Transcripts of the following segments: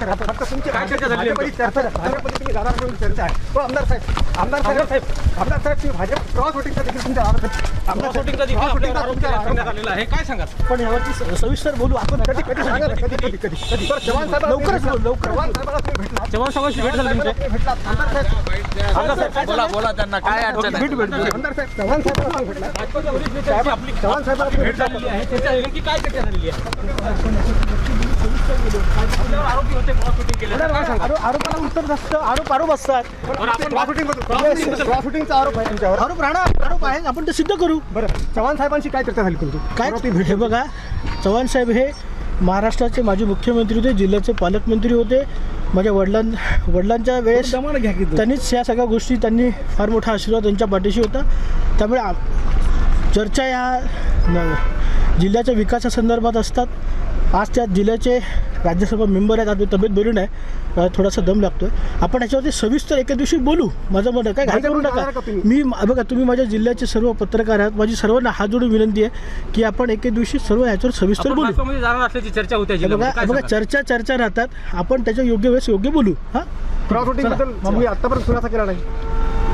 फक्त तुमची काय चर्चा झाली भाजपची चर्चा भाजपमध्ये तुम्ही दादा म्हणून चर्चा आहे हो आमदार साहेब आमदार साहेब आमदार साहेब तुम्ही भाजप क्रॉस वोटिंगचा देखील तुमच्या. आमदार साहेब, देखील आपल्यावर आरोप करण्यात. आलेला आहे काय सांगा पण यावरती सविस्तर बोलू आपण कधी कधी सांगा कधी कधी कधी कधी तर चव्हाण साहेब लवकरच चव्हाण साहेबाला तुम्ही भेटला चव्हाण साहेबांशी भेट झाली तुमची भेटला आमदार साहेब आमदार साहेब बोला बोला त्यांना काय अडचण आहे भेट भेट आमदार साहेब चव्हाण साहेबाला भेटला भाजपच्या वरिष्ठ नेत्यांची आपली चव्हाण साहेबाला भेट झालेली आहे त्याच्या नेमकी काय चर्चा झालेली आहे आरोपाला उत्तर नसतं आरोप आरोप असतात प्रॉफिटिंगचा आपण आरोप आहे तुमच्यावर आरोप राहणार आरोप आहे आपण ते सिद्ध करू बरं चव्हाण साहेबांशी काय चर्चा झाली तुमची काय भेट हे बघा चव्हाण साहेब हे महाराष्ट्राचे माजी मुख्यमंत्री होते जिल्ह्याचे पालकमंत्री होते माझ्या वडिलां वडिलांच्या वेळेस त्यांनीच या सगळ्या गोष्टी त्यांनी फार मोठा आशीर्वाद त्यांच्या पाठीशी होता त्यामुळे चर्चा या जिल्ह्याच्या विकासासंदर्भात असतात. आज त्या जिल्ह्याचे राज्यसभा मेंबर आहेत. आता तब्येत बरी नाही. थोडासा दम लागतोय. आपण ह्याच्यावरती सविस्तर एका दिवशी बोलू. माझं मत आहे काय घाई करू नका? मी बघा तुम्ही माझ्या जिल्ह्याचे सर्व पत्रकार आहात. माझी सर्वांना हात जोडून विनंती आहे की आपण एके दिवशी सर्व ह्याच्यावर सविस्तर आपण बोलू. चर्चा होती बघा? चर्चा चर्चा राहतात. आपण त्याच्या योग्य वेळेस योग्य बोलू. हा? आतापर्यंत खुलासा केला नाही.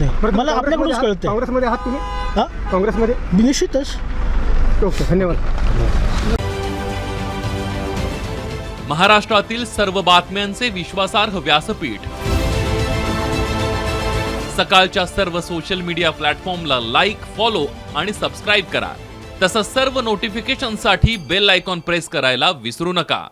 नाही. मला आपल्याकडूनच कळतंय. काँग्रेसमध्ये आहात तुम्ही? हा? काँग्रेसमध्ये? निश्चितच. ओके धन्यवाद. महाराष्ट्रातील सर्व बातम्यांचे विश्वासार्ह व्यासपीठ. सकाळच्या सर्व सोशल मीडिया प्लॅटफॉर्मला लाईक फॉलो आणि सबस्क्राईब करा. तसंच सर्व नोटिफिकेशनसाठी बेल आयकॉन प्रेस करायला विसरू नका.